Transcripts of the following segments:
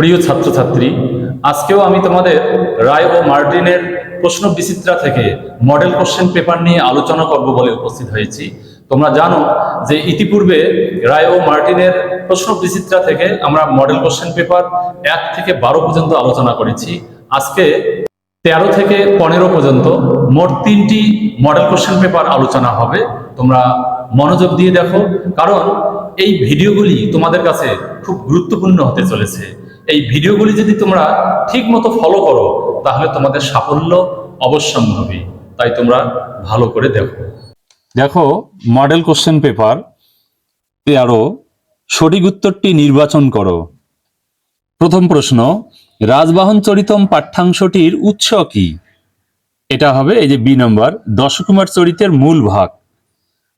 প্রিয় ছাত্রছাত্রী, আজকেও আমি তোমাদের রায় ও মার্টিনের প্রশ্ন বিচিত্রা থেকে মডেল কোশ্চেন পেপার নিয়ে আলোচনা করব বলে উপস্থিত হয়েছি। তোমরা জানো যে ইতিপূর্বে রায় ও মার্টিনের প্রশ্ন বিচিত্রা থেকে আমরা মডেল কোশ্চেন পেপার এক থেকে বারো পর্যন্ত আলোচনা করেছি। আজকে তেরো থেকে পনেরো পর্যন্ত মোট তিনটি মডেল কোশ্চেন পেপার আলোচনা হবে। তোমরা মনোযোগ দিয়ে দেখো, কারণ এই ভিডিওগুলি তোমাদের কাছে খুব গুরুত্বপূর্ণ হতে চলেছে। এই ভিডিওগুলি যদি তোমরা ঠিক মতো ফলো করো, তাহলে তোমাদের সাফল্য অবশ্যম্ভাবী। তাই তোমরা ভালো করে দেখো। দেখো মডেল কোশ্চেন পেপার তেরো সঠিক উত্তরটি নির্বাচন করো। প্রথম প্রশ্ন, রাজবাহন চরিতম পাঠ্যাংশটির উৎস কি? এটা হবে এই যে বি নম্বর, দশকুমার চরিতের মূল ভাগ।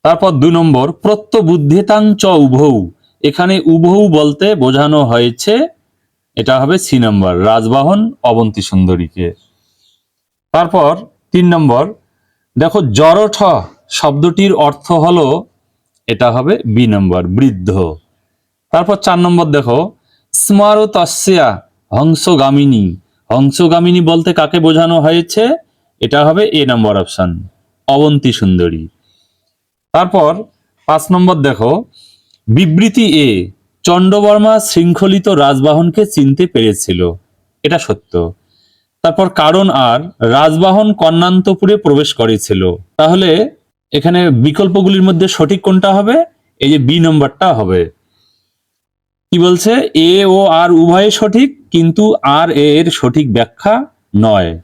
তারপর দু নম্বর, প্রত্যবুদ্ধেতাং চ উভৌ। এখানে উভৌ বলতে বোঝানো হয়েছে এটা হবে সি নম্বর, রাজবাহন অবন্তী সুন্দরীকে। তারপর তিন নম্বর, দেখো জরঠ শব্দটির অর্থ হলো, এটা হবে বি নম্বর, বৃদ্ধ। তারপর চার নম্বর, দেখো, স্মারতস্যা হংসগামিনী। হংসগামিনী বলতে কাকে বোঝানো হয়েছে? এটা হবে এ নম্বর অপশন, অবন্তী সুন্দরী। তারপর পাঁচ নম্বর, দেখো, বিবৃতি এ চণ্ডবর্মা শৃঙ্খলিত রাজবাহনকে চিনতে পেরেছিল। এটা সত্য। তারপর কারণ আর, রাজবাহন কর্ণান্তপুরে প্রবেশ করেছিল। তাহলে এখানে বিকল্পগুলির মধ্যে সঠিক কোনটা হবে? এই যে বি নম্বরটা হবে। কি বলছে? এ ও আর উভয়ে সঠিক, কিন্তু আর এ এর সঠিক ব্যাখ্যা নয়।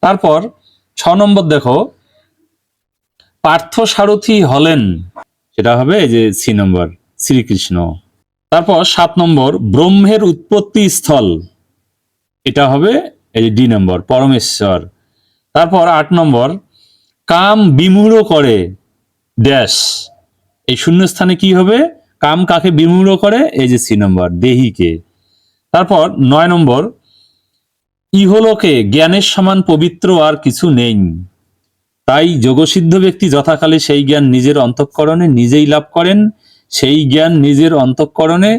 তারপর ছ নম্বর দেখো। পার্থ সারথী হলেন। সেটা হবে এই যে সি নম্বর, শ্রীকৃষ্ণ। তারপর সাত নম্বর, ব্রহ্মের উৎপত্তি স্থল এটা হবে এই ডি নম্বর, পরমেশ্বর। তারপর আট নম্বর, কাম বিমূঢ় করে ড্যাশ। এই শূন্যস্থানে কি হবে? কাম কাকে বিমূঢ় করে? এই যে সি নম্বর, দেহিকে। তারপর নয় নম্বর, ইহলোকে জ্ঞানের সমান পবিত্র আর কিছু নেই। তাই যোগসিদ্ধ ব্যক্তি যথাকালে সেই জ্ঞান নিজের অন্তঃকরণে নিজেই লাভ করেন। সেই জ্ঞান নিজের অন্তঃকরণে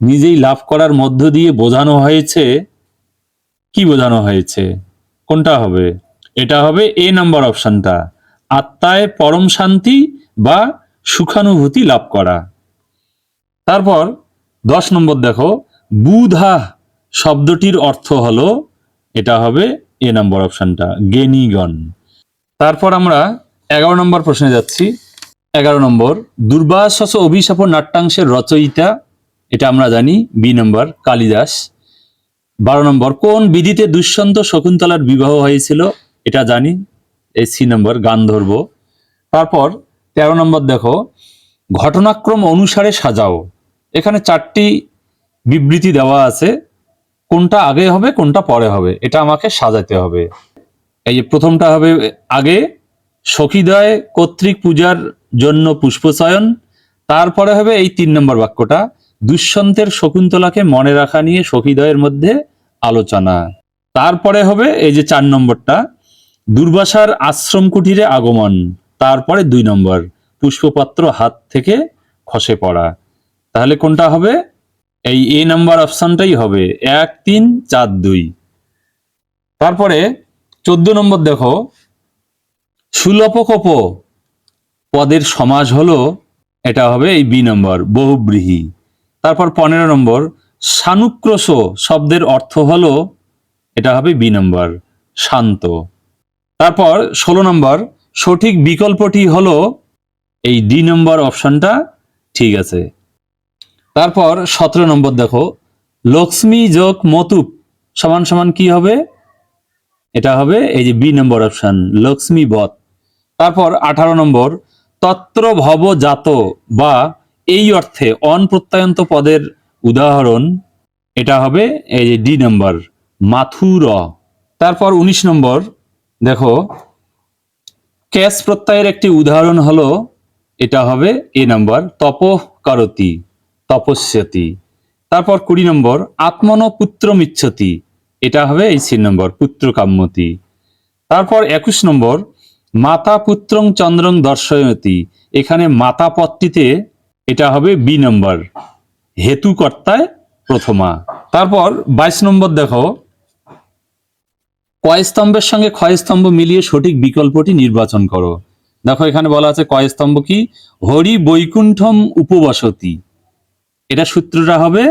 নিজেই লাভ করার মধ্য দিয়ে বোঝানো হয়েছে। কি বোঝানো হয়েছে? কোনটা হবে? এটা হবে এ নাম্বার অপশানটা আত্মায় পরম শান্তি বা সুখানুভূতি লাভ করা। তারপর দশ নম্বর দেখো, বুধা শব্দটির অর্থ হলো, এটা হবে এ নাম্বার অপশানটা জ্ঞানীগণ। তারপর আমরা এগারো নম্বর প্রশ্নে যাচ্ছি। এগারো নম্বর, দুর্বাসস অভিশাপ নাট্যাংশের রচয়িতা, এটা আমরা জানি, বি নম্বর, কালিদাস। বারো নম্বর, কোন বিধিতে দুষ্যন্ত শকুন্তলার বিবাহ হয়েছিল, এটা জানি এই সি নম্বর, গান্ধর্ব। তারপর তেরো নম্বর দেখো, ঘটনাক্রম অনুসারে সাজাও। এখানে চারটি বিবৃতি দেওয়া আছে, কোনটা আগে হবে, কোনটা পরে হবে, এটা আমাকে সাজাতে হবে। এই যে প্রথমটা হবে আগে, সখীদয় কর্তৃক পূজার জন্য পুষ্পচয়ন তারপরে হবে এই তিন নম্বর বাক্যটা দুষ্যন্তের শকুন্তলাকে মনে রাখা নিয়ে সখীদয়ের মধ্যে আলোচনা। তারপরে হবে এই যে চার নম্বরটা, দুর্বাসার আশ্রম কুটিরে আগমন। তারপরে দুই নম্বর, পুষ্পপাত্র হাত থেকে খসে পড়া। তাহলে কোনটা হবে? এই এ নাম্বার অপশানটাই হবে, এক, তিন, চার, দুই। তারপরে চোদ্দ নম্বর দেখো সুলপকপ পদের সমাজ হলো, এটা হবে এই বি নম্বর, বহুব্রীহি। তারপর পনেরো নম্বর, সানুক্রোশ শব্দের অর্থ হলো, এটা হবে বি নম্বর, শান্ত। তারপর ষোলো নম্বর, সঠিক বিকল্পটি হলো, এই ডি নম্বর অপশনটা ঠিক আছে। তারপর সতেরো নম্বর দেখো, লক্ষ্মী যোগ মতুপ সমান সমান কি হবে? এটা হবে এই যে বি নম্বর অপশন, লক্ষ্মী বধ। তারপর আঠারো নম্বর তত্র ভব জাত বা এই অর্থে অন প্রত্যয়ন্ত পদের উদাহরণ, এটা হবে এই যে ডি নম্বর, মাথুর। তারপর উনিশ নম্বর, দেখো, ক্যাশ প্রত্যয়ের একটি উদাহরণ হলো, এটা হবে এ নম্বর তপ করতি তপস্যতি। তারপর কুড়ি নম্বর আত্মন পুত্র মিচ্ছতি এটা হবে এই সি নম্বর পুত্র কাম্যতি তারপর একুশ নম্বর মাতা পুত্রং চন্দ্রং দর্শয়তি। এখানে মাতা পদটিতে এটা হবে বি নম্বর। হেতু কর্তায় প্রথমা। তারপর বাইশ নম্বর দেখো। স্তম্ভের সঙ্গে স্তম্ভ মিলিয়ে সঠিক বিকল্পটি নির্বাচন করো। দেখো, এখানে বলা আছে স্তম্ভ কি? হরি বৈকুণ্ঠম উপবসতি। এটা সূত্রটা হবে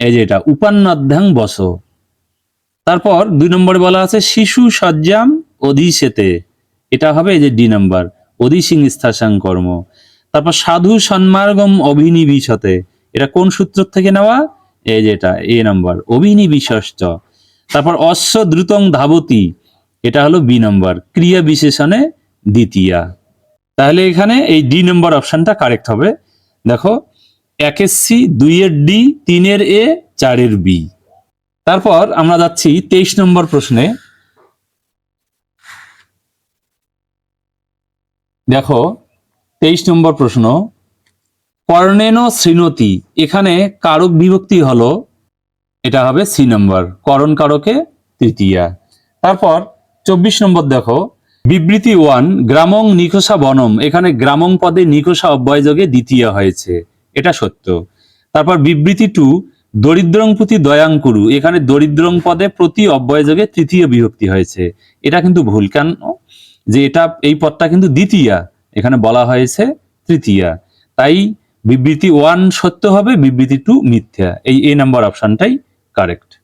এই যে এটা, উপান্নাধ্যাং বস। তারপর দুই নম্বরে বলা আছে শিশু সজ্জাম অধিশেতে। এটা হবে এই যে ডি নাম্বার অধিসিং স্থাসাং কর্ম। তারপর সাধু সন্মার্গম অভিনিবিশতে, এটা কোন সূত্র থেকে নেওয়া? এই যে এটা, এ নাম্বার অভিনিবিশস্ত তারপর অশ্ব দ্রুতং ধাবতি, এটা হলো বি নাম্বার, ক্রিয়া বিশেষণে দ্বিতীয়া। তাহলে এখানে এই ডি নাম্বার অপশনটা কারেক্ট হবে। দেখো একের সি দুইয়ের ডি তিনের এ চারের বি। তারপর আমরা যাচ্ছি তেইশ নম্বর প্রশ্নে। দেখো, তেইশ নম্বর প্রশ্ন, কর্ণেন শ্রীনতি, এখানে কারক বিভক্তি হলো, এটা হবে সি নম্বর, করণ কারকে তৃতীয়া। তারপর চব্বিশ নম্বর দেখো, বিবৃতি ওয়ান, গ্রামং নিকোষা বনম, এখানে গ্রামং পদে নিকোষা অব্যয়যোগে দ্বিতীয় হয়েছে, এটা সত্য। তারপর বিবৃতি টু, দরিদ্রং প্রতি দয়াঙ্কুরু এখানে দরিদ্রং পদে প্রতি অব্যয়যোগে তৃতীয় বিভক্তি হয়েছে, এটা কিন্তু ভুল, কেন? যে এটা, এই পদটা কিন্তু দ্বিতীয়া। এখানে বলা হয়েছে তৃতীয়া। তাই বিবৃতি ওয়ান সত্য হবে, বিবৃতি টু মিথ্যা। এই এ নাম্বার অপশনটাই কারেক্ট।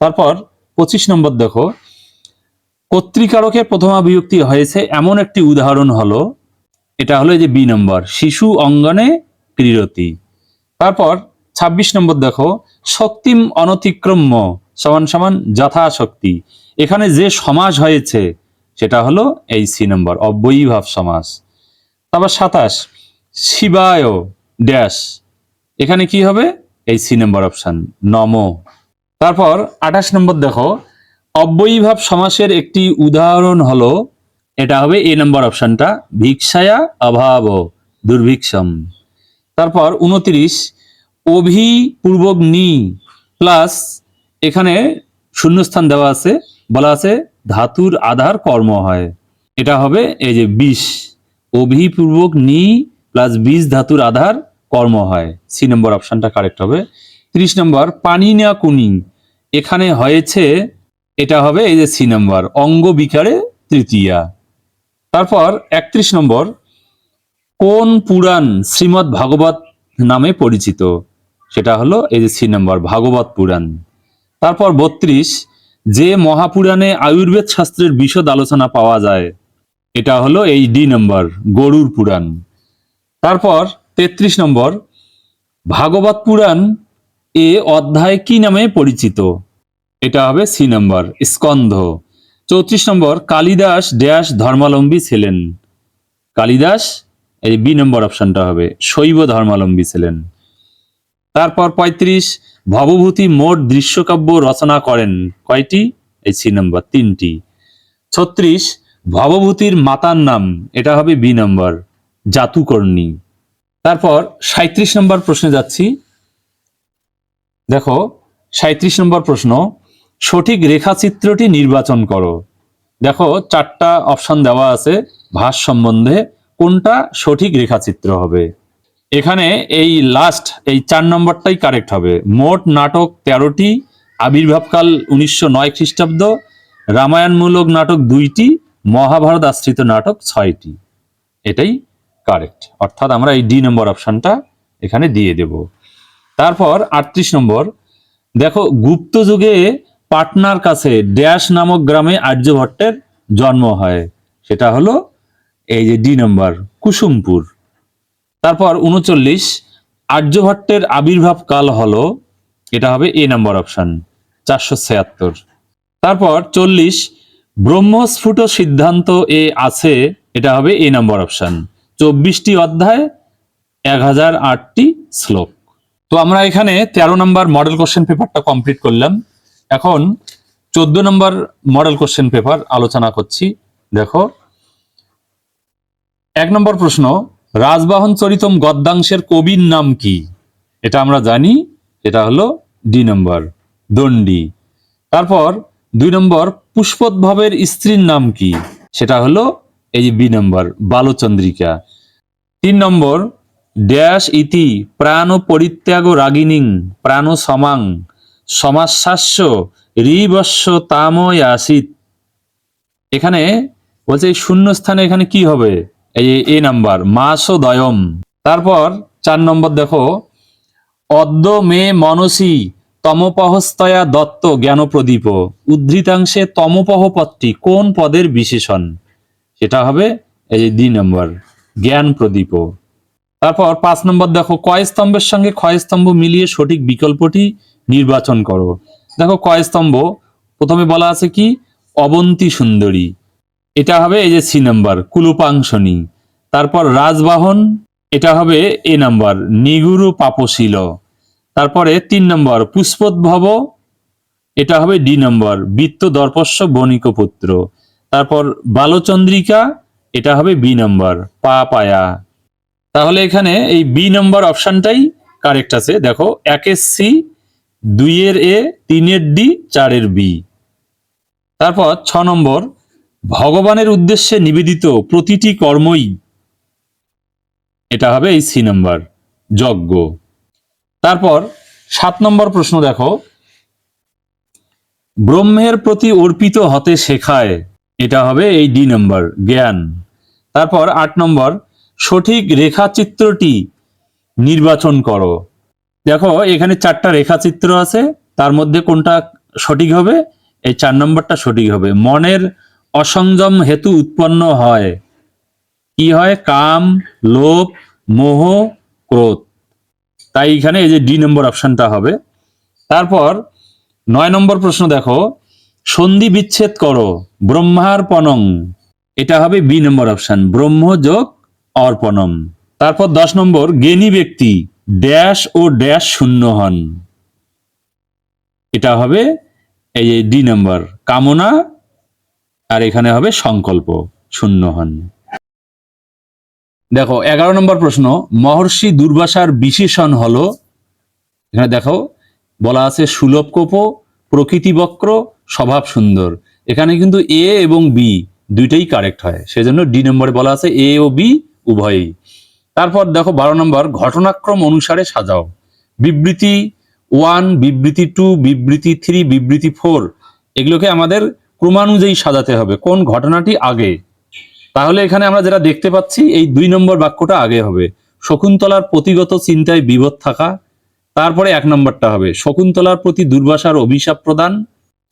তারপর পঁচিশ নম্বর দেখো। কর্তৃকারকের প্রথমা বিভক্তি হয়েছে, এমন একটি উদাহরণ হলো, এটা হলো যে বি নম্বর, শিশু অঙ্গনে ক্রীড়তি। তারপর ২৬ নম্বর দেখো, শক্তিম অনতিক্রম্য সমান সমান যথাশক্তি। এখানে যে সমাজ হয়েছে সেটা হলো এই সি নম্বর অব্যয়ীভাব সমাস তারপর সাতাশ, শিবায় ড্যাশ। এখানে কি হবে? এই সি নম্বর অপশান, নম। তারপর আঠাশ নম্বর দেখো অব্যয়ীভাব সমাসের একটি উদাহরণ হলো, এটা হবে এ নম্বর অপশানটা, ভিক্ষায়া অভাব, দুর্ভিক্ষম। তারপর উনত্রিশ অভিপূর্বক নি প্লাস এখানে শূন্যস্থান দেওয়া আছে, বলা আছে ধাতুর আধার কর্ম হয়। এটা হবে এই যে বিষ। অভিপূর্বক নি প্লাস বিষ ধাতুর আধার কর্ম হয়। সি নম্বর অপশনটা কারেক্ট হবে। ত্রিশ নম্বর পানি না কুনি। এখানে হয়েছে, এটা হবে এই যে সি নম্বর অঙ্গ বিকারে তৃতীয়া। তারপর একত্রিশ নম্বর কোন পুরাণ শ্রীমৎ ভাগবত নামে পরিচিত? সেটা হলো এই যে সি নম্বর ভাগবত পুরাণ। তারপর বত্রিশ যে মহাপুরাণে আয়ুর্বেদ শাস্ত্রের বিশদ আলোচনা পাওয়া যায়। এটা হলো এই ডি নম্বর গরুর পুরাণ। তারপর তেত্রিশ নম্বর, ভাগবত পুরাণ এ অধ্যায় কি নামে পরিচিত? এটা হবে সি নম্বর, স্কন্ধ। চৌত্রিশ নম্বর, কালিদাস ড্যাশ ধর্মালম্বী ছিলেন। কালিদাস, এই বি নম্বর অপশনটা হবে, শৈব ধর্মালম্বী ছিলেন। তারপর পঁয়ত্রিশ ভবভূতি মোট দৃশ্যকাব্য রচনা করেন কয়টি? এই সি নম্বর, তিনটি। ছত্রিশ, ভবভূতির মাতার নাম, এটা হবে বি নম্বর, জাতুকর্ণী। তারপর সাঁত্রিশ নম্বর প্রশ্নে যাচ্ছি। দেখো সাঁত্রিশ নম্বর প্রশ্ন, সঠিক রেখাচিত্রটি নির্বাচন করো। দেখো, চারটা অপশন দেওয়া আছে ভাস সম্বন্ধে, কোনটা সঠিক রেখাচিত্র হবে? এখানে এই লাস্ট এই চার নম্বরটাই কারেক্ট হবে। মোট নাটক তেরোটি, আবির্ভাবকাল উনিশশো নয় খ্রিস্টাব্দ, রামায়ণমূলক নাটক দুইটি, মহাভারত আশ্রিত নাটক ছয়টি। এটাই কারেক্ট অর্থাৎ আমরা এই ডি নম্বর অপশানটা এখানে দিয়ে দেব। তারপর আটত্রিশ নম্বর, দেখো গুপ্ত যুগে পাটনার কাছে ড্যাশ নামক গ্রামে আর্যভট্টের জন্ম হয়। সেটা হলো এই যে ডি নম্বর, কুসুমপুর। তারপর উনচল্লিশ, আর্যভট্টের আবির্ভাব কাল হলো, এটা হবে এ নম্বর অপশন চারশো ছিয়াত্তর। তারপর চল্লিশ, ব্রহ্মস্ফুট সিদ্ধান্ত এ আছে, এটা হবে এ নম্বর অপশন চব্বিশটি অধ্যায় এক হাজার আটটি শ্লোক। তো আমরা এখানে তেরো নম্বর মডেল কোশ্চেন পেপারটা কমপ্লিট করলাম। এখন চোদ্দ নম্বর মডেল কোশ্চেন পেপার আলোচনা করছি। দেখো, এক নম্বর প্রশ্ন রাজবাহন চরিতম গদ্যাংশের কবির নাম কি? এটা আমরা জানি, এটা হলো ডি নম্বর, দণ্ডি। তারপর দুই নম্বর, পুষ্পোদ্ভবের স্ত্রীর নাম কি? সেটা হলো এই যে বি নম্বর, বালচন্দ্রিকা। তিন নম্বর, ড্যাশ ইতি প্রাণ পরিত্যাগ রাগিনীং প্রাণ সমাং সমাসাস্য রিবস্য তাময় আসিত। এখানে বলছে এই শূন্য স্থানে এখানে কি হবে? এই এ নাম্বার মাস দয়ম তারপর চার নম্বর দেখো অদ্য মে মনসী তমপহস্তয়া দত্ত জ্ঞান প্রদীপ উদ্ধৃতাংশে তমপহ পদটি কোন পদের বিশেষণ? সেটা হবে এই দুই নম্বর জ্ঞান প্রদীপ তারপর পাঁচ নম্বর দেখো, কয় স্তম্ভের সঙ্গে ক্ষয় স্তম্ভ মিলিয়ে সঠিক বিকল্পটি নির্বাচন করো। দেখো কয় স্তম্ভ, প্রথমে বলা আছে কি? অবন্তী সুন্দরী। এটা হবে এই যে সি নাম্বার, কুলুপাংশনী। তারপর রাজবাহন, এটা হবে এ নাম্বার, নিগুরু পাপশীল। তারপরে তিন নম্বর, পুষ্পোদ্ভব, এটা হবে ডি নম্বর, বৃত্ত দর্পস্য বণিক পুত্র তারপর বালচন্দ্রিকা, এটা হবে বি নম্বর পা পায়া তাহলে এখানে এই বি নম্বর অপশানটাই কারেক্ট আছে। দেখো একের সি, দুইয়ের এ, তিনের ডি, চারের বি। তারপর ছ নম্বর ভগবানের উদ্দেশ্যে নিবেদিত প্রতিটি কর্মই এটা হবে এই সি নম্বর, যজ্ঞ। তারপর সাত নম্বর প্রশ্ন দেখো। ব্রহ্মের প্রতি অর্পিত হতে শেখায়, এটা হবে এই ডি নম্বর, জ্ঞান। তারপর আট নম্বর, সঠিক রেখাচিত্রটি নির্বাচন করো। দেখো, এখানে চারটা রেখাচিত্র আছে, তার মধ্যে কোনটা সঠিক হবে? এই চার নম্বরটা সঠিক হবে। মনের অসংযম হেতু উৎপন্ন হয়। কি হয়? কাম, লোভ, মোহ, ক্রোধ। তাই এখানে এই যে ডি নম্বর অপশনটা হবে। তারপর নয় নম্বর প্রশ্ন দেখো। সন্ধি বিচ্ছেদ করো, ব্রহ্মার্পণং। এটা হবে বি নম্বর অপশন, ব্রহ্ম যোগ অর্পণম। তারপর দশ নম্বর, জ্ঞানী ব্যক্তি, ড্যাশ ও ড্যাশ শূন্য হন। এটা হবে এই যে ডি নম্বর, কামনা আর এখানে হবে সংকল্প, শূন্য হন। দেখো, এগারো নম্বর প্রশ্ন, মহর্ষি দুর্বাসার বিশেষণ হলো, এখানে দেখো, বলা আছে সুলভ কোপ, প্রকৃতি বক্র, স্বভাব সুন্দর। এখানে কিন্তু এ এবং বি দুইটাই কারেক্ট হয়। সেজন্য ডি নম্বরে বলা আছে এ ও বি উভয়ই। তারপর দেখো, বারো নম্বর, ঘটনাক্রম অনুসারে সাজাও। বিবৃতি ওয়ান বিবৃতি টু বিবৃতি থ্রি বিবৃতি ফোর এগুলোকে আমাদের ক্রমানুযায়ী সাজাতে হবে। কোন ঘটনাটি আগে? তাহলে এখানে আমরা যেটা দেখতে পাচ্ছি, এই দুই নম্বর বাক্যটা আগে হবে। শকুন্তলার প্রতিগত চিন্তায় বিপদ থাকা, তারপরে এক নম্বরটা হবে। শকুন্তলার প্রতি দুর্বাসার অভিশাপ প্রদান,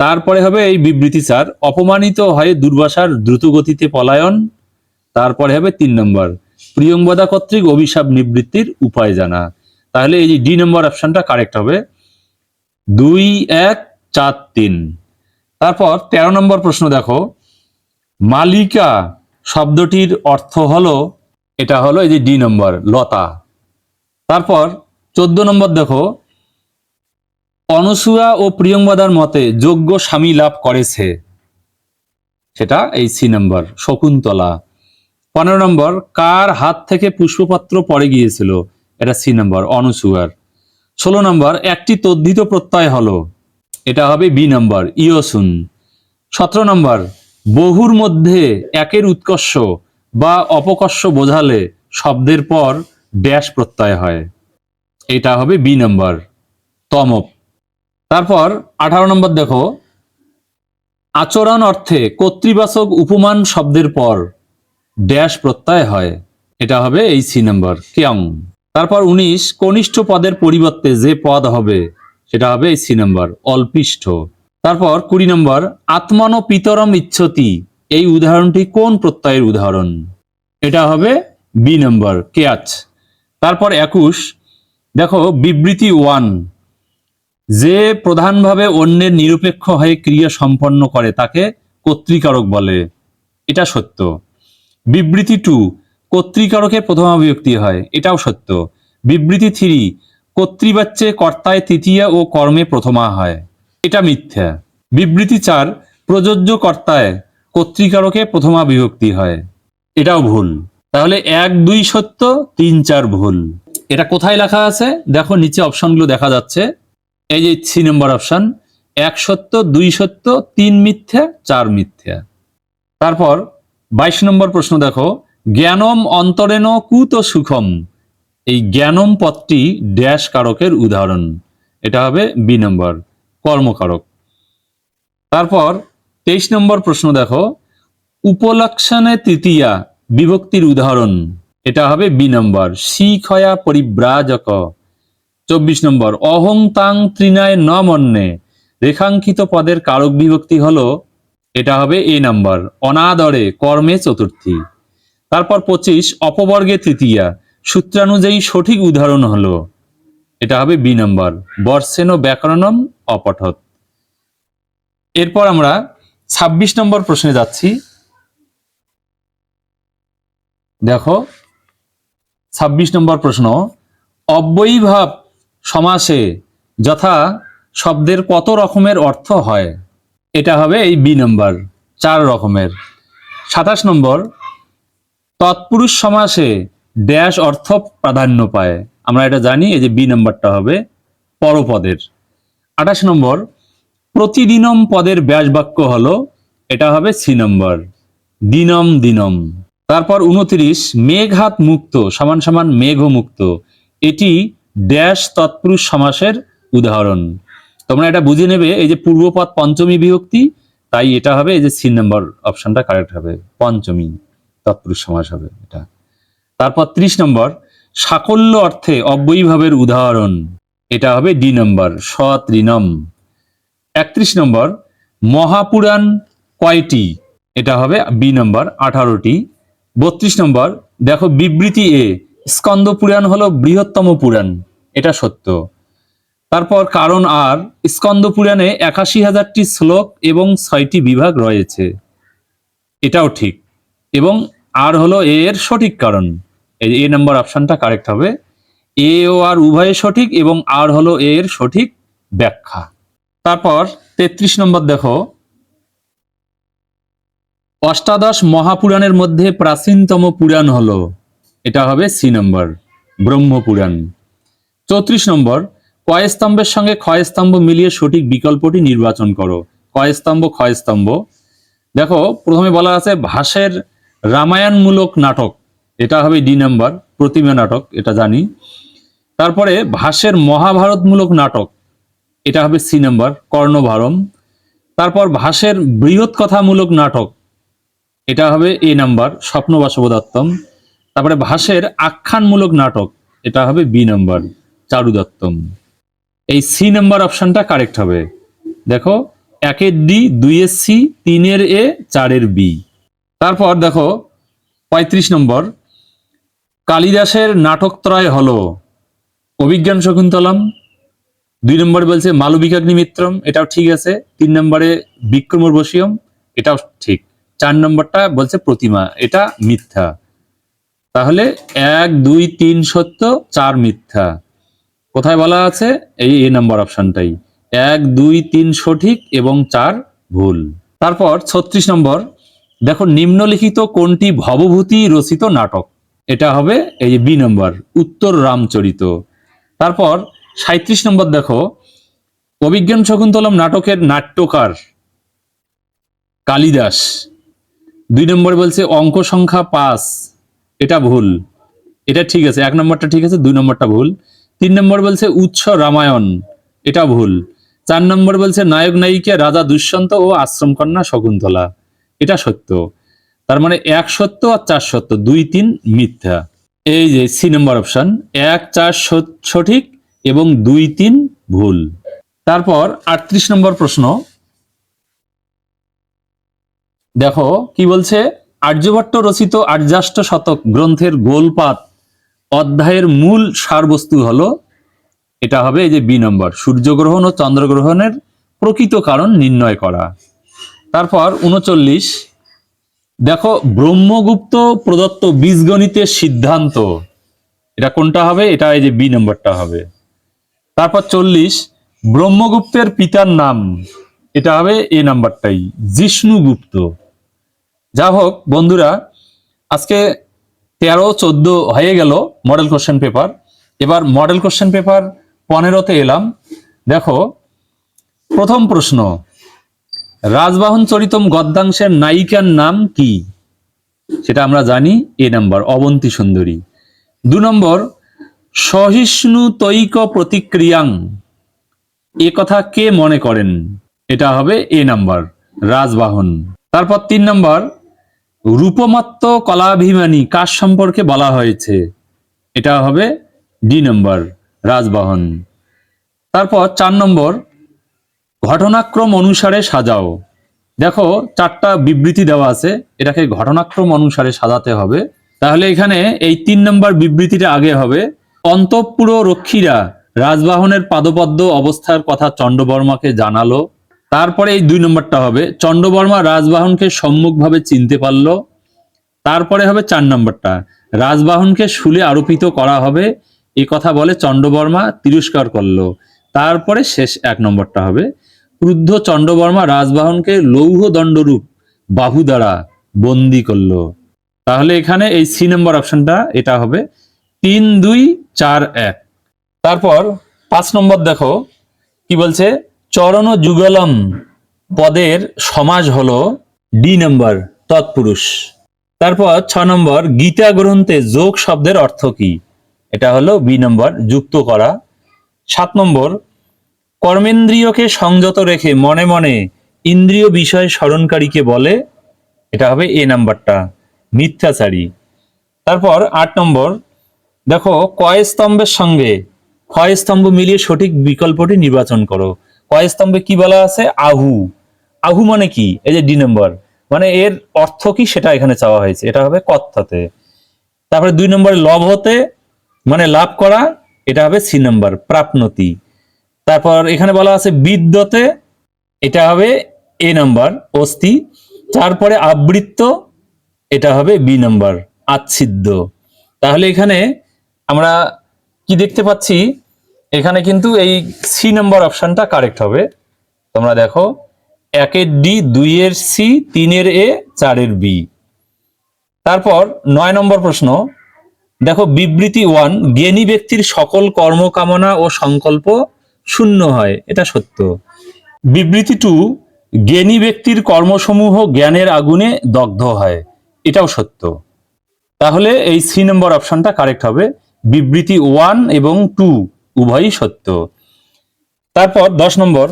তারপরে হবে এই বিবৃতি চার, অপমানিত হয়ে দুর্বাসার দ্রুতগতিতে পলায়ন, তারপরে হবে তিন নম্বর প্রিয়ংবদা কর্তৃক অভিশাপ নিবৃত্তির উপায় জানা। তাহলে এই ডি নম্বর অপশনটা কারেক্ট হবে। দুই, এক, চার, তিন। তারপর তেরো নম্বর প্রশ্ন দেখো। মালিকা শব্দটির অর্থ হলো, এটা হলো এই যে ডি নম্বর, লতা। তারপর চোদ্দ নম্বর দেখো। অনসুয়া ও প্রিয়ংবদার মতে যোগ্য স্বামী লাভ করেছে। সেটা এই সি নম্বর, শকুন্তলা। পনেরো নম্বর, কার হাত থেকে পুষ্পপত্র পড়ে গিয়েছিল? এটা সি নম্বর, অনুসুয়ার। ষোলো নম্বর, একটি তদ্ধিত প্রত্যয় হলো। এটা হবে বি নম্বর, ইয়সুন। সতেরো নম্বর, বহুর মধ্যে একের উৎকর্ষ বা অপকর্ষ বোঝালে শব্দের পর ড্যাশ প্রত্যয় হয়। এটা হবে বি নম্বর, তমপ। তারপর আঠারো নম্বর দেখো, আচরণ অর্থে কর্তৃবাচক উপমান শব্দের পর ড্যাশ প্রত্যয় হয়। এটা হবে এই সি নম্বর কেয়ং তারপর উনিশ, কনিষ্ঠ পদের পরিবর্তে যে পদ হবে সেটা হবে সি নম্বর, অল্পিষ্ঠ। তারপর কুড়ি নম্বর, আত্মন পিতরম ইচ্ছতি, এই উদাহরণটি কোন প্রত্যয়ের উদাহরণ? এটা হবে বি নম্বর কেয়াচ তারপর একুশ, দেখো বিবৃতি ওয়ান, যে প্রধানভাবে অন্যের নিরপেক্ষ হয়ে ক্রিয়া সম্পন্ন করে তাকে কর্তৃকারক বলে। এটা সত্য। বিবৃতি টু, কর্তৃকারকের প্রথমা বিভক্তি হয়, এটাও সত্য। বিবৃতি থ্রি কর্তৃবাচ্যে কর্তায় তৃতীয়া ও কর্মে প্রথমা হয়। এটা মিথ্যা। বিবৃতি চার, প্রযোজ্য কর্তায় কর্তৃকারকে প্রথমা বিভক্তি হয়। এটাও ভুল। তাহলে এক, দুই সত্য, তিন, চার ভুল। এটা কোথায় লেখা আছে? দেখো, নিচে অপশনগুলো দেখা যাচ্ছে। এই যে সি নম্বর অপশন, এক সত্য, দুই সত্য, তিন মিথ্যা, চার মিথ্যা। তারপর বাইশ নম্বর প্রশ্ন দেখো, জ্ঞানম অন্তরেন কুত সুখম। এই জ্ঞানম পদটি ড্যাশ কারকের উদাহরণ। এটা হবে বি নম্বর, কর্মকারক। তারপর তেইশ নম্বর প্রশ্ন দেখো। উপলক্ষণে তৃতীয়া বিভক্তির উদাহরণ, এটা হবে বি নম্বর, শিখয়া পরিব্রাজক। চব্বিশ নম্বর, অহং তাং ত্রিনায় ন রেখাঙ্কিত পদের কারক বিভক্তি হলো, এটা হবে এ নাম্বার, অনাদরে কর্মে চতুর্থী। তারপর পঁচিশ, অপবর্গে তৃতীয়া সূত্রানুযায়ী সঠিক উদাহরণ হলো, এটা হবে বি নাম্বার, বর্ষেন ব্যাকরণম অপঠত। এরপর আমরা ২৬ নম্বর প্রশ্নে যাচ্ছি। দেখো ২৬ নম্বর প্রশ্ন, অব্যয়ীভাব সমাসে যথা শব্দের কত রকমের অর্থ হয়? এটা হবে এই বি নম্বর, চার রকমের। সাতাশ নম্বর, তৎপুরুষ সমাসে ড্যাশ অর্থ প্রাধান্য পায়। আমরা এটা জানি, এই যে বি নম্বরটা হবে পরপদের। আঠাশ নম্বর, প্রতিদিনম পদের ব্যাস বাক্য হলো, এটা হবে সি নম্বর, দিনম দিনম। তারপর উনত্রিশ মেঘহাত মুক্ত, সমান সমান মেঘ মুক্ত এটি ড্যাশ তৎপুরুষ সমাসের উদাহরণ। তোমরা এটা বুঝে নেবে, এই যে পূর্বপদ পঞ্চমী বিভক্তি, তাই এটা হবে, এই যে সি নম্বর অপশনটা কারেক্ট হবে, পঞ্চমী তৎপুরুষ সমাস হবে এটা। তারপর ত্রিশ নম্বর, সাকল্য অর্থে অব্যয়ীভাবের উদাহরণ। এটা হবে ডি নম্বর সত্রিনম একত্রিশ নম্বর, মহাপুরাণ কয়টি? এটা হবে বি নম্বর, আঠারোটি। বত্রিশ নম্বর, দেখো বিবৃতি এ স্কন্দ পুরাণ হলো বৃহত্তম পুরাণ, এটা সত্য। তারপর কারণ আর স্কন্দ পুরাণে একাশি হাজারটি শ্লোক এবং ছয়টি বিভাগ রয়েছে। এটাও ঠিক। এবং আর হলো এর সঠিক কারণ। এই এ নম্বর অপশনটা কারেক্ট হবে। এ ও আর উভয়ে সঠিক এবং আর হলো এর সঠিক ব্যাখ্যা। তারপর তেত্রিশ নম্বর দেখো। অষ্টাদশ মহাপুরাণের মধ্যে প্রাচীনতম পুরাণ হলো। এটা হবে সি নম্বর ব্রহ্মপুরাণ। চৌত্রিশ নম্বর স্তম্ভের সঙ্গে ক্ষয় স্তম্ভ মিলিয়ে সঠিক বিকল্পটি নির্বাচন করো। কয় স্তম্ভ, ক্ষয় স্তম্ভ। দেখো, প্রথমে বলা আছে ভাষের রামায়ণমূলক নাটক। এটা হবে ডি নাম্বার প্রতিমা নাটক, এটা জানি। তারপরে ভাষের মহাভারতমূলক নাটক, এটা হবে সি নাম্বার, কর্ণভারম। তারপর ভাষের বৃহৎ কথামূলক নাটক, এটা হবে এ নাম্বার, স্বপ্ন বাসবদত্তম। তারপরে ভাষের আখ্যানমূলক নাটক, এটা হবে বি নাম্বার, চারুদত্তম। এই সি নাম্বার অপশনটা কারেক্ট হবে। দেখো, একের ডি দুই দুইয়ের সি, তিনের এ, চারের বি। তারপর দেখো, পঁয়ত্রিশ নম্বর কালিদাসের নাটকত্রয় হলো অভিজ্ঞান শকুন্তলম, দুই নম্বরে বলছে মালবিকাগ্নিমিত্রম এটাও ঠিক আছে। তিন নম্বরে বিক্রমোর্বশীয়ম এটাও ঠিক। চার নম্বরটা বলছে প্রতিমা, এটা মিথ্যা। তাহলে এক, দুই, তিন সত্য, চার মিথ্যা। কোথায় বলা আছে? এই এ নম্বর অপশনটাই। এক, দুই, তিন সঠিক এবং চার ভুল। তারপর ছত্রিশ নম্বর, দেখো নিম্নলিখিত কোনটি ভবভূতি রচিত নাটক? এটা হবে এই যে বি নম্বর উত্তর রামচরিত। তারপর সাঁত্রিশ নম্বর দেখো, অভিজ্ঞান শকুন্তলম নাটকের নাট্যকার কালিদাস। দুই নম্বরে বলছে অঙ্ক সংখ্যা পাঁচ, এটা ভুল। এটা ঠিক আছে, এক নম্বরটা ঠিক আছে, দুই নম্বরটা ভুল। তিন নম্বর বলছে উৎস রামায়ণ, এটা ভুল। চার নম্বর বলছে নায়ক নায়িকা রাজা দুষ্যন্ত ও আশ্রম কন্যা শকুন্তলা, এটা সত্য। তার মানে এক সত্য আর চার সত্য, দুই তিন মিথ্যা। এই যে সি নম্বর অপশন, এক, চার সঠিক এবং দুই তিন ভুল। তারপর আটত্রিশ নম্বর প্রশ্ন। দেখো, কি বলছে? আর্যভট্ট রচিত আর্যাষ্ট শতক গ্রন্থের গোলপাত অধ্যায়ের মূল সারবস্তু হলো, এটা হবে এই যে বি নম্বর, সূর্যগ্রহণ ও চন্দ্রগ্রহণের প্রকৃত কারণ নির্ণয় করা। তারপর উনচল্লিশ দেখো, ব্রহ্মগুপ্ত প্রদত্ত বীজগণিতের সিদ্ধান্ত। এটা কোনটা হবে? এটা এই যে বি নম্বরটা হবে। তারপর চল্লিশ, ব্রহ্মগুপ্তের পিতার নাম। এটা হবে এ নাম্বারটাই, জিষ্ণুগুপ্ত। যা হোক, বন্ধুরা, আজকে তেরো, চোদ্দ হয়ে গেল মডেল কোশ্চেন পেপার এবার মডেল কোশ্চেন পেপার পনেরোতে এলাম। দেখো, প্রথম প্রশ্ন রাজবাহন চরিতম গদ্যাংশের নায়িকার নাম কি? সেটা আমরা জানি। এ নাম্বার, অবন্তী সুন্দরী। দু নম্বর, সহিষ্ণু তৈক প্রতিক্রিয়াং। এ কথা কে মনে করেন? এটা হবে এ নাম্বার, রাজবাহন। তারপর তিন নম্বর, রূপমত্ত কলাভিমানী কার সম্পর্কে বলা হয়েছে? এটা হবে ডি নম্বর, রাজবাহন। তারপর চার নম্বর ঘটনাক্রম অনুসারে সাজাও। দেখো, চারটা বিবৃতি দেওয়া আছে। এটাকে ঘটনাক্রম অনুসারে সাজাতে হবে। তাহলে এখানে এই তিন নম্বর বিবৃতিটা আগে হবে। অন্তঃপুর রক্ষীরা রাজবাহনের পাদপদ্ম অবস্থার কথা চন্ডবর্মাকে জানালো। তারপরে এই দুই নম্বরটা হবে। চন্ডবর্মা রাজবাহনকে সম্মুখভাবে চিনতে পারল। তারপরে হবে চার নম্বরটা। রাজবাহনকে শুলে আরোপিত করা হবে। এই কথা বলে চন্ডবর্মা তিরস্কার করল। তারপরে শেষ এক নম্বরটা হবে। ক্রুদ্ধ চন্ডবর্মা রাজবাহনকে লৌহ দণ্ডরূপ বাহু দ্বারা বন্দি করল। তাহলে এখানে এই সি নম্বর অপশনটা, এটা হবে তিন, দুই, চার, এক। তারপর পাঁচ নম্বর দেখো, কি বলছে? চরণ যুগলম পদের সমাজ হলো ডি নম্বর, তৎপুরুষ। তারপর ছ নম্বর, গীতা গ্রন্থে যোগ শব্দের অর্থ কি? এটা হলো বি নম্বর, যুক্ত করা। সাত নম্বর কর্মেন্দ্রিয়কে সংযত রেখে মনে মনে ইন্দ্রিয় বিষয় স্মরণকারীকে বলে, এটা হবে এ নাম্বারটা, মিথ্যাচারী। তারপর আট নম্বর, দেখো, কয় স্তম্ভের সঙ্গে ক্ষয় স্তম্ভ মিলিয়ে সঠিক বিকল্পটি নির্বাচন করো। কয় স্তম্ভে কি বলা আছে? আহু। আহু মানে কি? এই যে ডি নম্বর। মানে এর অর্থ কি সেটা এখানে চাওয়া হয়েছে। এটা হবে কর্তাতে তারপরে দুই নম্বরে লভ হতে মানে লাভ করা, এটা হবে সি নম্বর, প্রাপনতি। তারপর এখানে বলা আছে বিদ্যতে, এটা হবে এ নাম্বার অস্থি। তারপরে আবৃত্ত, এটা হবে বি নাম্বার আচ্ছিদ্য। তাহলে এখানে আমরা কি দেখতে পাচ্ছি? এখানে কিন্তু এই সি নাম্বার অপশানটা কারেক্ট হবে। তোমরা দেখো, একের ডি দুইয়ের সি তিনের এ চারের বি তারপর নয় নম্বর প্রশ্ন, দেখো বিবৃতি ওয়ান জ্ঞানী ব্যক্তির সকল কর্মকামনা ও সংকল্প শূন্য হয়, এটা সত্য। বিবৃতি টু জ্ঞানী ব্যক্তির কর্মসমূহ জ্ঞানের আগুনে দগ্ধ হয়, এটাও সত্য। তাহলে এই সি নম্বর অপশনটা কারেক্ট হবে। বিবৃতি ওয়ান এবং টু উভয়ই সত্য। তারপর দশ নম্বর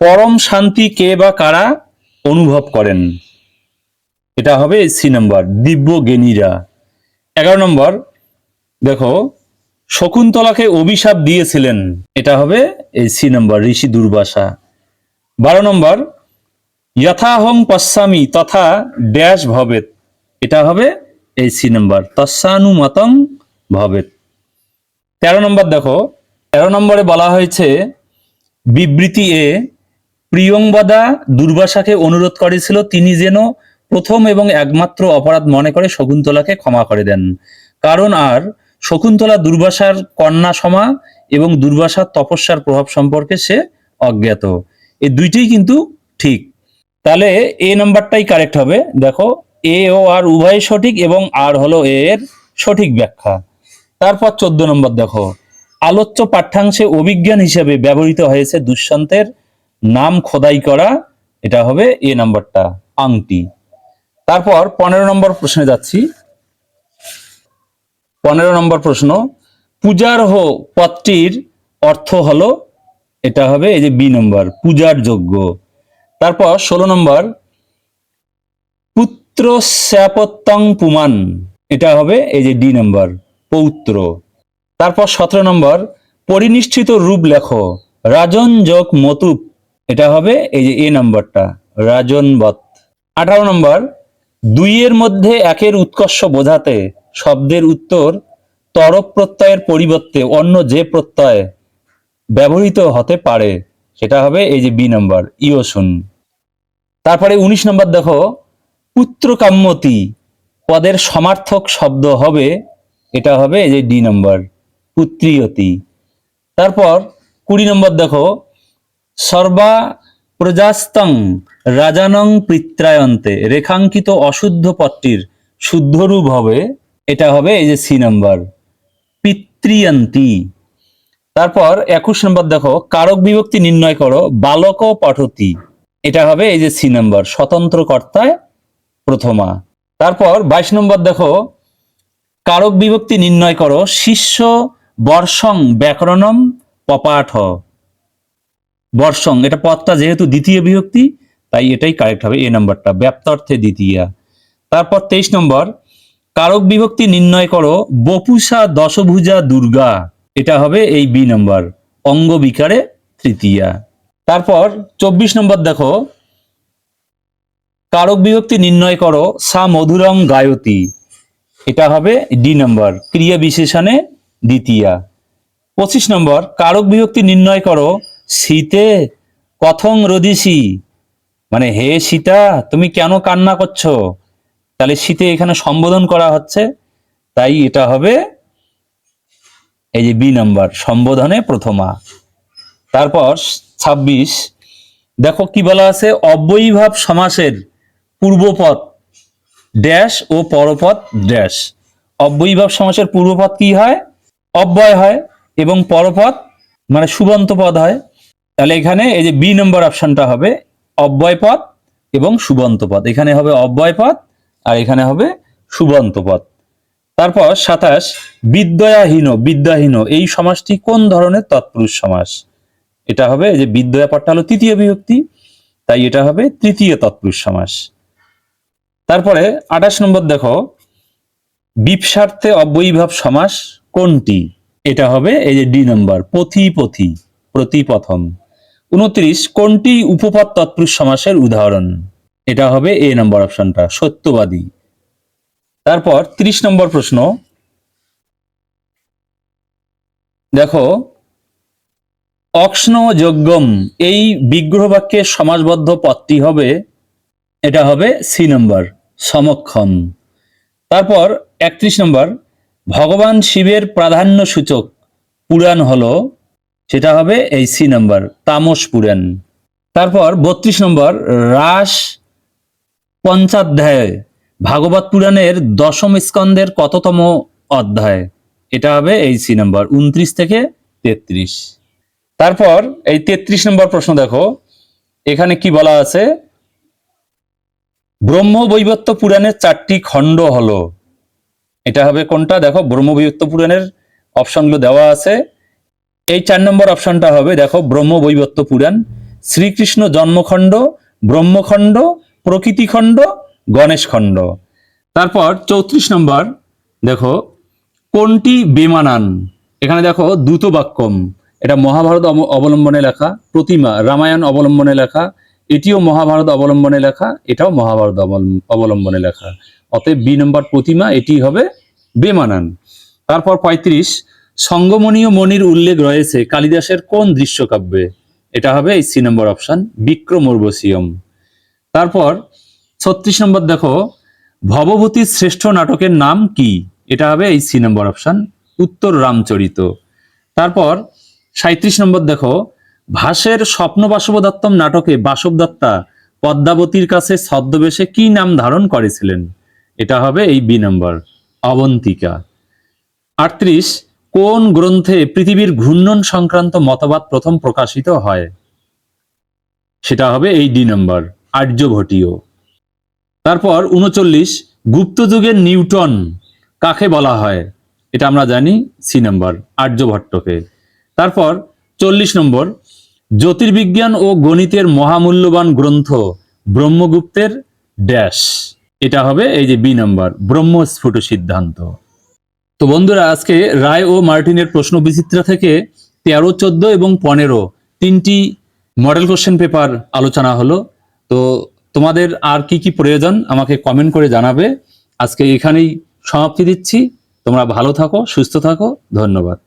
পরম শান্তি কে বা কারা অনুভব করেন? এটা হবে সি নম্বর দিব্য জ্ঞানীরা। এগারো নম্বর দেখো শকুন্তলাকে অভিশাপ দিয়েছিলেন। এটা হবে এই সি নম্বর, ঋষি দুর্বাসা। বারো নম্বর, যথাহং পশ্যামি তথা ড্যাশ ভবেত এটা হবে এই সি নম্বর, তস্যানুমতং ভবেত তেরো নম্বর দেখো, তেরো নম্বরে বলা হয়েছে, বিবৃতি এ প্রিয়ংবদা দুর্বাসাকে অনুরোধ করেছিল তিনি যেন প্রথম এবং একমাত্র অপরাধ মনে করে শকুন্তলাকে ক্ষমা করে দেন। কারণ আর শকুন্তলা দুর্বাসার কন্যা সমা এবং দুর্বাসার তপস্যার প্রভাব সম্পর্কে সে অজ্ঞাত। এই দুইটাই কিন্তু ঠিক। তাহলে এ নাম্বারটাই কারেক্ট হবে। দেখো, এ ও আর উভয় সঠিক এবং আর হলো এ এর সঠিক ব্যাখ্যা। তারপর চোদ্দ নম্বর দেখো, আলোচ্য পাঠ্যাংশে অভিজ্ঞান হিসেবে ব্যবহৃত হয়েছে দুষ্যন্তের নাম খোদাই করা। এটা হবে এ নাম্বারটা, আংটি। তারপর পনেরো নম্বর প্রশ্নে যাচ্ছি। পনেরো নম্বর প্রশ্ন, পূজার হো, পদটির অর্থ হলো, এটা হবে এই যে বি নম্বর, পূজার যোগ্য। তারপর ষোলো নম্বর, পুত্র স্যাপত্যং পুমান, এটা হবে এই যে ডি নম্বর, পৌত্র। তারপর সতেরো নম্বর পরিনিষ্ঠিত রূপ লেখো, রাজন যোগ মতুপ, এটা হবে এই যে এ নম্বরটা রাজনবত আঠারো নম্বর, দুইয়ের মধ্যে একের উৎকর্ষ বোঝাতে শব্দের উত্তর তরফ প্রত্যয়ের পরিবর্তে অন্য যে প্রত্যয় ব্যবহৃত হতে পারে, সেটা হবে এই যে বি নম্বর ইয়সুন। তারপরে উনিশ নম্বর দেখো পুত্রকাম্যতি পদের সমার্থক শব্দ হবে, এটা হবে এই যে ডি নম্বর পুত্রিয়তি। তারপর কুড়ি নম্বর দেখো, সর্বা প্রজাস্তং রাজানং পিত্রায়ন্তে, রেখাঙ্কিত অশুদ্ধ পদটির শুদ্ধরূপ হবে এটা হবে এই যে সি নাম্বার। পিতৃয়ন্তি। তারপর একুশ নম্বর দেখো, কারক বিভক্তি নির্ণয় করো, বালক পঠতি। এটা হবে এই যে সি নাম্বার স্বতন্ত্র কর্তায় প্রথমা। তারপর বাইশ নম্বর দেখো, কারক বিভক্তি নির্ণয় করো, শিষ্য বর্ষং ব্যাকরণম পপাঠ। বর্ষং, এটা পদটা যেহেতু দ্বিতীয় বিভক্তি, তাই এটাই কারেক্ট হবে, এ নাম্বারটা, ব্যাপ্তার্থে দ্বিতীয়া। তারপর তেইশ নম্বর কারক বিভক্তি নির্ণয় করো, বপুষা দশভুজা দুর্গা। এটা হবে এই বি নম্বর, অঙ্গ বিকারে তৃতীয়া। তারপর চব্বিশ নম্বর দেখো, কারক বিভক্তি নির্ণয় করো, সা মধুরং গায়তী। এটা হবে ডি নম্বর, ক্রিয়া বিশেষণে দ্বিতীয়া। পঁচিশ নম্বর, কারক বিভক্তি নির্ণয় করো, শীতে কথং রদিসি মানে হে সীতা, তুমি কেন কান্না করছ? তাহলে শীতে এখানে সম্বোধন করা হচ্ছে, তাই এটা হবে এই যে বি নাম্বার সম্বোধনে প্রথমা। তারপর ছাব্বিশ, দেখো কি বলা আছে, অব্যয়ীভাব সমাসের পূর্বপদ ড্যাশ ও পরপদ ড্যাশ অব্যয়ীভাব সমাসের পূর্বপদ কি হয়? অব্যয় হয় এবং পরপদ মানে সুবন্ত পদ হয়। তাহলে এখানে এই যে বি নম্বর অপশনটা হবে অব্যয় পদ এবং সুবন্ত পদ। এখানে হবে অব্যয় পদ আর এখানে হবে সুবন্ত পদ তারপর সাতাশ বিদ্যয়াহীন বিদ্যাহীন, এই সমাসটি কোন ধরনের তৎপুরুষ সমাস এটা হবে যে বিদ্যয়া পদটা হলো তৃতীয় বিভক্তি, তাই এটা হবে তৃতীয় তৎপুরুষ সমাস তারপরে আঠাশ নম্বর দেখো, বিপসার্থে অব্যয়ীভাব সমাস কোনটি? এটা হবে এই যে ডি নম্বর পথি পথি প্রতি প্রথম উনত্রিশ, কোনটি উপপদ তৎপুরুষ সমাসের উদাহরণ? এটা হবে এ নম্বর অপশনটা সত্যবাদী। তারপর ত্রিশ নম্বর প্রশ্ন। দেখো অক্ষ্ণ যজ্ঞম এই বিগ্রহ বাক্যের সমাজবদ্ধ পদটি হবে, এটা হবে সি নম্বর সমক্ষম। তারপর একত্রিশ নম্বর, ভগবান শিবের প্রাধান্য সূচক পুরাণ হলো, সেটা হবে এই সি নম্বর তামস পুরাণ। তারপর বত্রিশ নম্বর, রাস পঞ্চাধ্যায় ভাগবত পুরাণের দশম স্কন্দের কততম অধ্যায়? এটা হবে এই সি নম্বর, উনত্রিশ থেকে তেত্রিশ। তারপর এই তেত্রিশ নম্বর প্রশ্ন দেখো। এখানে কি বলা আছে? ব্রহ্মবৈবত্য পুরাণের চারটি খণ্ড হলো। এটা হবে কোনটা? দেখো ব্রহ্মবৈবত্য পুরাণের অপশনগুলো দেওয়া আছে। এই চার নম্বর অপশনটা হবে, দেখো ব্রহ্মবৈবত্য পুরাণ। শ্রীকৃষ্ণ জন্মখণ্ড, ব্রহ্মখণ্ড প্রকৃতিখণ্ড, গণেশখণ্ড। তারপর চৌত্রিশ নম্বর, দেখো, কোনটি বেমানান? এখানে দেখো দ্রুত বাক্যম এটা মহাভারত অব- অবলম্বনে লেখা, প্রতিমা, রামায়ণ অবলম্বনে লেখা, এটিও মহাভারত অবলম্বনে লেখা, এটাও মহাভারত অবলম- অবলম্বনে লেখা। অতএব বি নম্বর প্রতিমা, এটি হবে বেমানান। তারপর পঁয়ত্রিশ সঙ্গমণীয় মণির উল্লেখ রয়েছে কালিদাসের কোন দৃশ্যকাব্যে? এটা হবে এই সি নম্বর অপশন বিক্রম উর্বশিয়ম তারপর ছত্রিশ নম্বর দেখো ভবভূতির শ্রেষ্ঠ নাটকের নাম কি? এটা হবে এই সি নম্বর অপশন, উত্তর রামচরিত। তারপর সাঁত্রিশ নম্বর দেখো, ভাসের স্বপ্ন বাসবদত্তম নাটকে বাসব দত্তা পদ্মাবতীর কাছে ছদ্মবেশে কি নাম ধারণ করেছিলেন? এটা হবে এই বি নম্বর, অবন্তিকা। আটত্রিশ, কোন গ্রন্থে পৃথিবীর ঘূর্ণন সংক্রান্ত মতবাদ প্রথম প্রকাশিত হয়? সেটা হবে এই ডি নম্বর। আর্যভটীয় তারপর উনচল্লিশ, গুপ্ত যুগের নিউটন কাকে বলা হয়? এটা আমরা জানি সি নম্বর আর্যভট্টকে তারপর চল্লিশ নম্বর, জ্যোতির্বিজ্ঞান ও গণিতের মহামূল্যবান গ্রন্থ ব্রহ্মগুপ্তের ড্যাশ। এটা হবে এই যে বি নম্বর, ব্রহ্মস্ফুট সিদ্ধান্ত। তো বন্ধুরা, আজকে রায় ও মার্টিনের প্রশ্ন বিচিত্রা থেকে তেরো, চোদ্দ এবং পনেরো তিনটি মডেল কোশ্চেন পেপার আলোচনা হলো। তো তোমাদের আর কি কি প্রয়োজন আমাকে কমেন্ট করে জানাবে। আজকে এখানেই সমাপ্তি দিচ্ছি। তোমরা ভালো থাকো, সুস্থ থাকো। ধন্যবাদ।